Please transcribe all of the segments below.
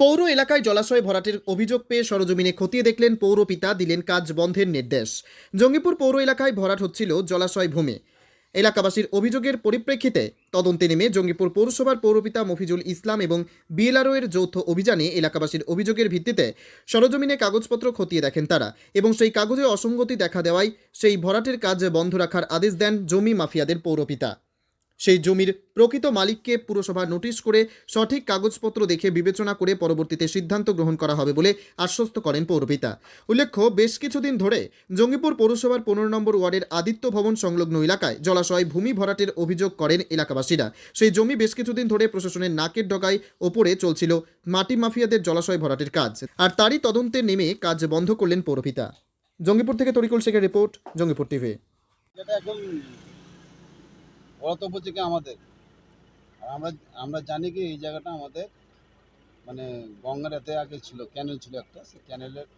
পৌর এলাকায় জলাশয় ভরাটের অভিযোগ পেয়ে সরজমিনে খতিয়ে দেখলেন পৌরপিতা দিলেন কাজ বন্ধের নির্দেশ। জঙ্গিপুর পৌর এলাকায় ভরাট হচ্ছিল জলাশয় ভূমি। এলাকাবাসীর অভিযোগের পরিপ্রেক্ষিতে তদন্তে নেমে জঙ্গিপুর পৌরসভার পৌরপিতা মফিজুল ইসলাম এবং বিএলআরও এর যৌথ অভিযানে এলাকাবাসীর অভিযোগের ভিত্তিতে সরজমিনে কাগজপত্র খতিয়ে দেখেন তারা এবং সেই কাগজে অসঙ্গতি দেখা দেওয়ায় সেই ভরাটের কাজ বন্ধ রাখার আদেশ দেন জমি মাফিয়াদের পৌরপিতা সেই জমির প্রকৃত মালিককে পুরসভা নোটিশ করে সঠিক কাগজপত্র দেখে বিবেচনা করে পরবর্তীতে সিদ্ধান্ত গ্রহণ করা হবে বলে আশ্বস্ত করেন পৌরপিতা। উল্লেখ্য, বেশ কিছুদিন ধরে জঙ্গিপুর পৌরসভার পনেরো নম্বর ওয়ার্ডের আদিত্য ভবন সংলগ্ন এলাকায় জলাশয় ভূমি ভরাটের অভিযোগ করেন এলাকাবাসীরা। সেই জমি বেশ কিছুদিন ধরে প্রশাসনের নাকের ডগায় ওপরে চলছিল মাটি মাফিয়াদের জলাশয় ভরাটের কাজ। আর তারই তদন্তে নেমে কাজ বন্ধ করলেন পৌরপিতা। জঙ্গিপুর থেকে তরিকুল শেখের রিপোর্ট, জঙ্গিপুর টিভি। কর্তব্য থেকে আমাদের। আর আমরা আমরা জানি কি এই জায়গাটা আমাদের মানে গঙ্গার এতে আগে ছিল ক্যানেল ছিল একটা সেই ক্যানেলের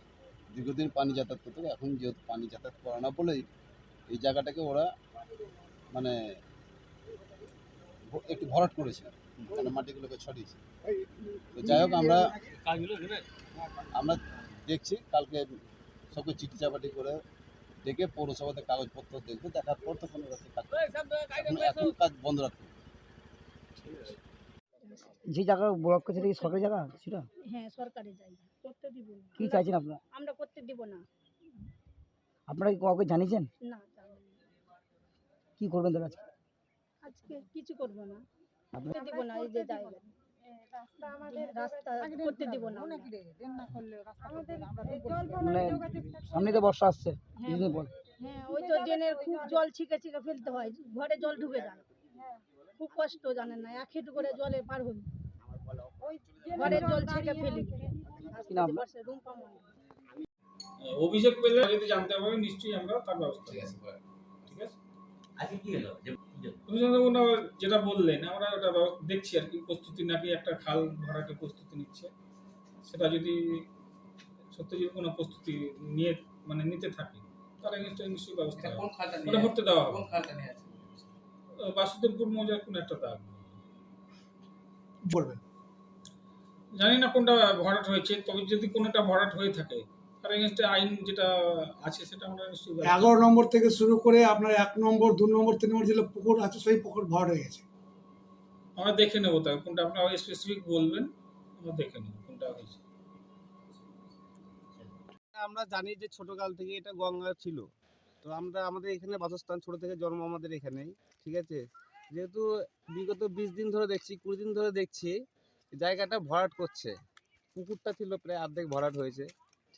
দীর্ঘদিন পানি যাতায়াত করতো এখন যেহেতু পানি যাতায়াত করে না বলেই এই জায়গাটাকে ওরা মানে একটু ভরাট করেছে। মানে মাটিগুলোকে ছড়িয়েছে। তো যাই হোক আমরা আমরা দেখছি কালকে সবকে চিঠি চাপাটি করে ডেকে পৌরসভাতে কাগজপত্র দেখব দেখার পর তো কোনো কাজ এখন কাজ বন্ধ রাখতে হবে। যে জায়গা ব্লক করছে কি সরকারি জায়গা সেটা? হ্যাঁ সরকারি জায়গা। করতে দিব কি চাইছেন আপনারা? আমরা করতে দিব না। আপনারা কি কাউকে জানিয়েছেন? না কি করবেন তাহলে আজকে? আজকে কিছু করব না। করতে দিব না এই যে জায়গা রাস্তা করতে দিব না মানে সামনে তো বর্ষা আসছে হ্যাঁ। কিছুদিন পর হ্যাঁ ওই তো ড্রেনের খুব জল ছিকে ছিকে ফেলতে হয় ঘরে জল ঢুকে যায়। খুব কষ্ট জানেন না এক হেঁটু করে জলে পার হবি ঘরে জল ছেঁকে ফেলি। অভিযোগ পেলে যদি জানতে পারবে নিশ্চয়ই আমরা তার ব্যবস্থা আজকে কি হলো? যেটা বললেন আমরা ওটা দেখছি আর কি প্রস্তুতি নাকি একটা খাল ভরাটের প্রস্তুতি নিচ্ছে। সেটা যদি সত্যি যদি কোনো প্রস্তুতি নিয়ে মানে নিতে থাকে তার এগেনস্টে নিশ্চয়ই ব্যবস্থা। কোন খালটা ওটা নিয়ে ভরতে দেওয়া কোন হবে খালটা নিয়ে আছে? বাসুদেবপুর মৌজার কোনো একটা দাগ? বলবেন। জানি না কোনটা ভরাট হয়েছে তবে যদি কোনোটা ভরাট হয়ে থাকে তার এগেনস্টে আইন যেটা আছে সেটা আমরা এগারো নম্বর থেকে শুরু করে আপনার এক নম্বর দু নম্বর তিন নম্বর যেগুলো পুকুর আছে সেই পুকুর ভর হয়ে গেছে। আমরা দেখে নেব তাই কোনটা আপনারা স্পেসিফিক বলবেন আমরা দেখে নেব কোনটা হয়েছে আমরা জানি যে ছোটকাল থেকে এটা গঙ্গা ছিল। তো আমরা আমাদের এখানে বাসস্থান ছোট থেকে জন্ম আমাদের এখানেই ঠিক আছে? যেহেতু বিগত বিশ দিন ধরে দেখছি কুড়ি দিন ধরে দেখছি জায়গাটা ভরাট করছে। পুকুরটা ছিল প্রায় অর্ধেক ভরাট হয়েছে।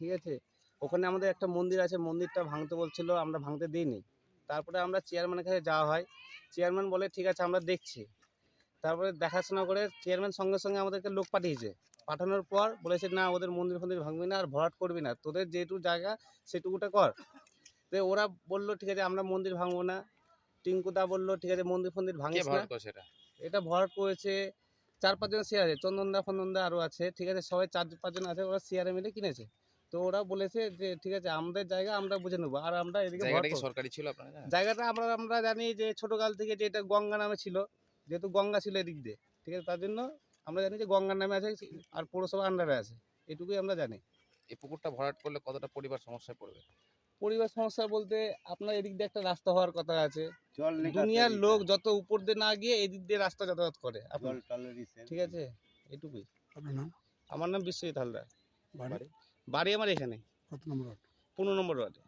ঠিক আছে? ওখানে আমাদের একটা মন্দির আছে মন্দিরটা ভাঙতে বলছিল আমরা ভাঙতে দিইনি। তারপরে আমরা চেয়ারম্যানের কাছে যাওয়া হয়। চেয়ারম্যান বলে ঠিক আছে আমরা দেখছি। তারপরে দেখাশোনা করে চেয়ারম্যান সঙ্গে সঙ্গে আমাদেরকে লোক পাঠিয়েছে। পাঠানোর পর বলেছে না ওদের মন্দির ফন্দির ভাঙবি না আর ভরাট করবি না। তোদের যেটুকু জায়গা সেটুকুটা কর। তো ওরা বলল ঠিক আছে আমরা মন্দির ভাঙবো না। টিঙ্কুদা বলল ঠিক আছে মন্দির ফন্দির ভাঙিস না। এটা? ভরাট করেছে চার পাঁচজন শেয়ার আছে চন্দনদা ফন্দনদা আরও আছে। ঠিক আছে সবাই চার পাঁচজন আছে ওরা শেয়ারে মিলে কিনেছে। তো ওরা বলেছে যে ঠিক আছে আমাদের জায়গা আমরা বুঝে নেব। আর আমরা এদিকে ভরাট জায়গাটা কি সরকারি ছিল আপনারা জায়গাটা আমরা আমরা জানি যে ছোটকাল থেকে যে এটা গঙ্গা নামে ছিল যেহেতু গঙ্গা ছিল এদিক দিয়ে ঠিক আছে তার জন্য আমরা জানি যে গঙ্গার নামে আছে আর পৌরসভা আন্ডারে আছে এটুকুই আমরা জানি। এই পুকুরটা ভরাট করলে কতটা পরিবার সমস্যায় পড়বে? পরিবার সমস্যা বলতে আপনার এদিক দিয়ে একটা রাস্তা হওয়ার কথা আছে। দুনিয়ার লোক যত উপর দিয়ে না গিয়ে এদিক দিয়ে রাস্তা যাতায়াত করে ঠিক আছে এটুকুই। আমার নাম বিশ্বজিৎ হালদার। বাড়ি? বাড়ি আমার এখানে কত নম্বর ওয়ার্ড? পনেরো নম্বর ওয়ার্ডে